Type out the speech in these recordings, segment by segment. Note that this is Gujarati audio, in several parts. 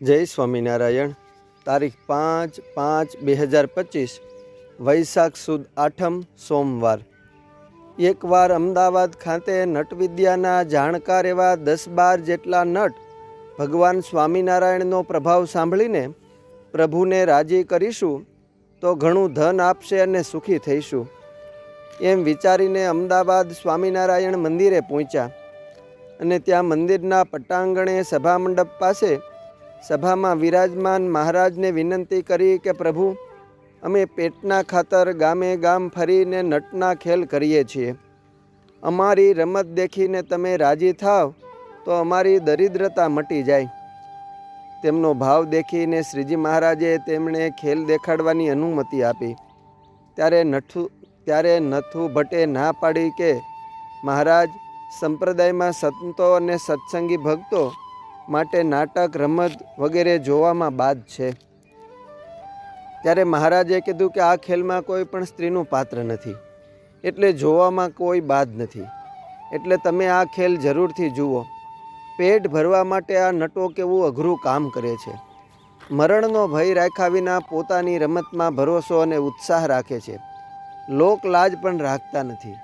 જય સ્વામિનારાયણ. તારીખ પાંચ પાંચ બે હજાર પચીસ, વૈશાખ સુદ આઠમ સોમવાર. એકવાર અમદાવાદ ખાતે નટવિદ્યાના જાણકાર એવા દસ બાર જેટલા નટ ભગવાન સ્વામિનારાયણનો પ્રભાવ સાંભળીને પ્રભુને રાજી કરીશું, તો ઘણું ધન આપશે અને સુખી થઈશું. એમ વિચારીને અમદાવાદ સ્વામિનારાયણ મંદિરે પહોંચ્યા અને ત્યાં મંદિરના પટાંગણે સભામંડપ પાસે સભામાં વિરાજમાન મહારાજને વિનંતી કરી કે, પ્રભુ, અમે પેટના ખાતર ગામે ગામ ફરીને નટના ખેલ કરીએ છીએ. અમારી રમત દેખીને તમે રાજી થાવ તો અમારી દરિદ્રતા મટી જાય તેમનો ભાવ દેખીને શ્રીજી મહારાજે તેમણે ખેલ દેખાડવાની અનુમતિ આપી. ત્યારે નઠું, ત્યારે નથુ ભટ્ટે ના પાડી કે, મહારાજ, સંપ્રદાયમાં સંતો અને સત્સંગી ભક્તો માટે નાટક, રમત વગેરે જોવામાં બાદ છે. ત્યારે મહારાજે કીધું કે આ ખેલમાં કોઈ પણ સ્ત્રીનું પાત્ર નથી. એટલે જોવામાં કોઈ બાદ નથી. એટલે તમે આ ખેલ જરૂરથી જુઓ. પેટ ભરવા માટે આ નટો કેવું અઘરું કામ કરે છે. મરણનો ભય રાખ્યા વિના પોતાની રમતમાં ભરોસો અને ઉત્સાહ રાખે છે. લોક લાજ પણ રાખતા નથી.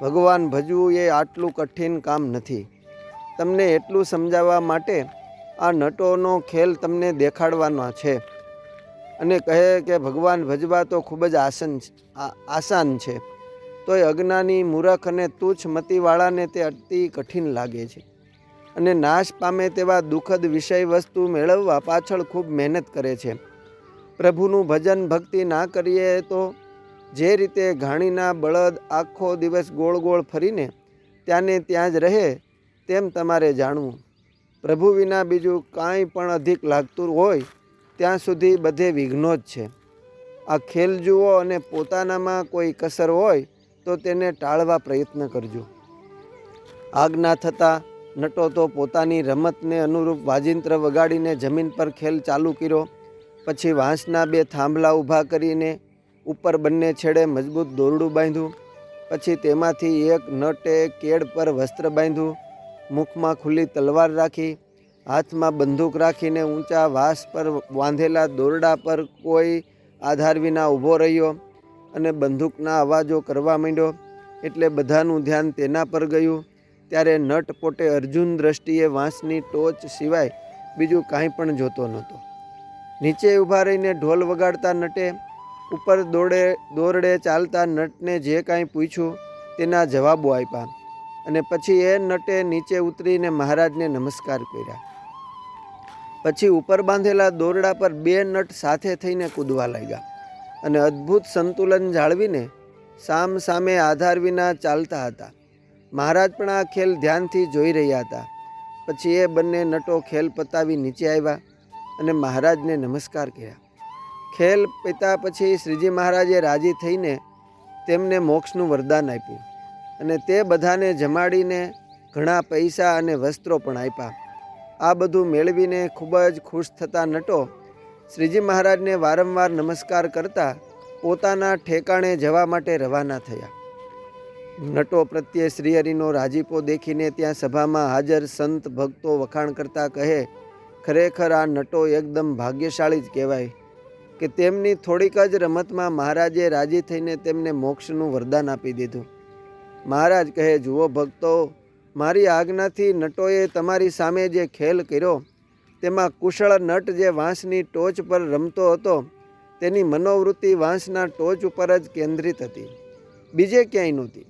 ભગવાન ભજવું એ આટલું કઠિન કામ નથી. તમને એટલું સમજાવવા માટે આ નટોનો ખેલ તમને દેખાડવાનો છે. અને કહે કે ભગવાન ભજવા તો ખૂબ જ આસન આસાન છે. તોય અજ્ઞાની મૂરખ અને તુચ્છ મતીવાળાને તે અતિ કઠિન લાગે છે. અને નાશ પામે તેવા દુઃખદ વિષય વસ્તુ મેળવવા પાછળ ખૂબ મહેનત કરે છે. પ્રભુનું ભજન ભક્તિ ના કરીએ તો જે રીતે ઘાણીના બળદ આખો દિવસ ગોળ ગોળ ફરીને ત્યાંને ત્યાં જ રહે તેમ તમારે જાણવું. પ્રભુ વિના બીજું કાંઈ પણ અધિક લાગતું હોય, ત્યાં સુધી બધે વિઘ્નો જ છે. આ ખેલ જુઓ અને પોતાનામાં કોઈ કસર હોય, તો તેને ટાળવા પ્રયત્ન કરજો. આજ્ઞા થતાં નટો તો પોતાની રમતને અનુરૂપ વાજિંત્ર વગાડીને જમીન પર ખેલ ચાલુ કર્યો. પછી વાંસના બે થાંભલા ઊભા કરીને ઉપર બંને છેડે મજબૂત દોરડું બાંધ્યું. પછી તેમાંથી એક નટે કેળ પર વસ્ત્ર બાંધ્યું. મુખમાં ખુલ્લી તલવાર રાખી, હાથમાં બંદૂક રાખીને ઊંચા વાસ પર બાંધેલા દોરડા પર કોઈ આધાર વિના ઊભો રહ્યો અને બંદૂકના અવાજો કરવા માંડ્યો. એટલે બધાનું ધ્યાન તેના પર ગયું. ત્યારે નટ પોતે અર્જુન દ્રષ્ટિએ વાંસની ટોચ સિવાય બીજું કાંઈ પણ જોતો નહોતો. નીચે ઊભા રહીને ઢોલ વગાડતા નટે, ઉપર દોડે, દોરડે ચાલતા નટને જે કાંઈ પૂછ્યું તેના જવાબો આપ્યા. અને પછી એ નટે નીચે ઉતરીને મહારાજને નમસ્કાર કર્યા. પછી ઉપર બાંધેલા દોરડા પર બે નટ સાથે થઈને કૂદવા લાગ્યા અને અદ્ભુત સંતુલન જાળવીને સામ સામે આધાર વિના ચાલતા હતા. મહારાજ પણ આ ખેલ ધ્યાનથી જોઈ રહ્યા હતા. પછી એ બંને નટો ખેલ પતાવી નીચે આવ્યા અને મહારાજને નમસ્કાર કર્યા. ખેલ પીતા પછી શ્રીજી મહારાજે રાજી થઈને તેમને મોક્ષનું વરદાન આપ્યું. અને તે બધાને જમાડીને ઘણા પૈસા અને વસ્ત્રો પણ આપ્યા. આ બધું મેળવીને ખૂબ જ ખુશ થતા નટો શ્રીજી મહારાજને વારંવાર નમસ્કાર કરતા પોતાના ઠેકાણે જવા માટે રવાના થયા. નટો પ્રત્યે શ્રીહરિનો રાજીપો દેખીને ત્યાં સભામાં હાજર સંત ભક્તો વખાણ કરતા કહે, ખરેખર આ નટો એકદમ ભાગ્યશાળી જ કહેવાય કે તેમની થોડીક જ રમતમાં મહારાજે રાજી થઈને તેમને મોક્ષનું વરદાન આપી દીધું. મહારાજ કહે, જુઓ ભક્તો, મારી આજ્ઞાથી નટોએ તમારી સામે જે ખેલ કર્યો, તેમાં કુશળ નટ જે વાંસની ટોચ પર રમતો હતો, તેની મનોવૃત્તિ વાંસના ટોચ ઉપર જ કેન્દ્રિત હતી. બીજે ક્યાંય નહોતી.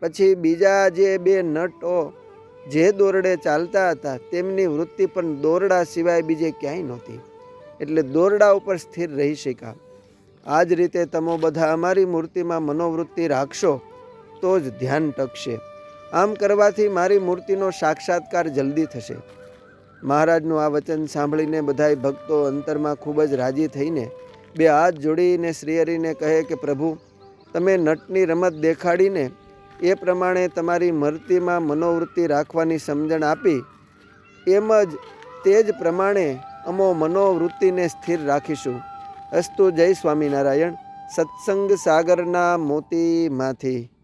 પછી બીજા જે બે નટો જે દોરડે ચાલતા હતા, તેમની વૃત્તિ પણ દોરડા સિવાય બીજે ક્યાંય નહોતી. એટલે દોરડા ઉપર સ્થિર રહી શક્યા આ જ રીતે તમે બધા અમારી મૂર્તિમાં મનોવૃત્તિ રાખશો તો જ ધ્યાન ટકશે. આમ કરવાથી મારી મૂર્તિનો સાક્ષાત્કાર જલ્દી થશે. મહારાજનું આ વચન સાંભળીને બધાય ભક્તો અંતરમાં ખૂબ જ રાજી થઈને બે હાથ જોડીને શ્રીહરિને કહે કે, પ્રભુ, તમે નટની રમત દેખાડીને એ પ્રમાણે તમારી મૂર્તિમાં મનોવૃત્તિ રાખવાની સમજણ આપી. એમ જ તે જ પ્રમાણે અમો મનોવૃત્તિને સ્થિર રાખીશું. અસ્તુ જય સ્વામિનારાયણ. સત્સંગ સાગરના મોતીમાંથી.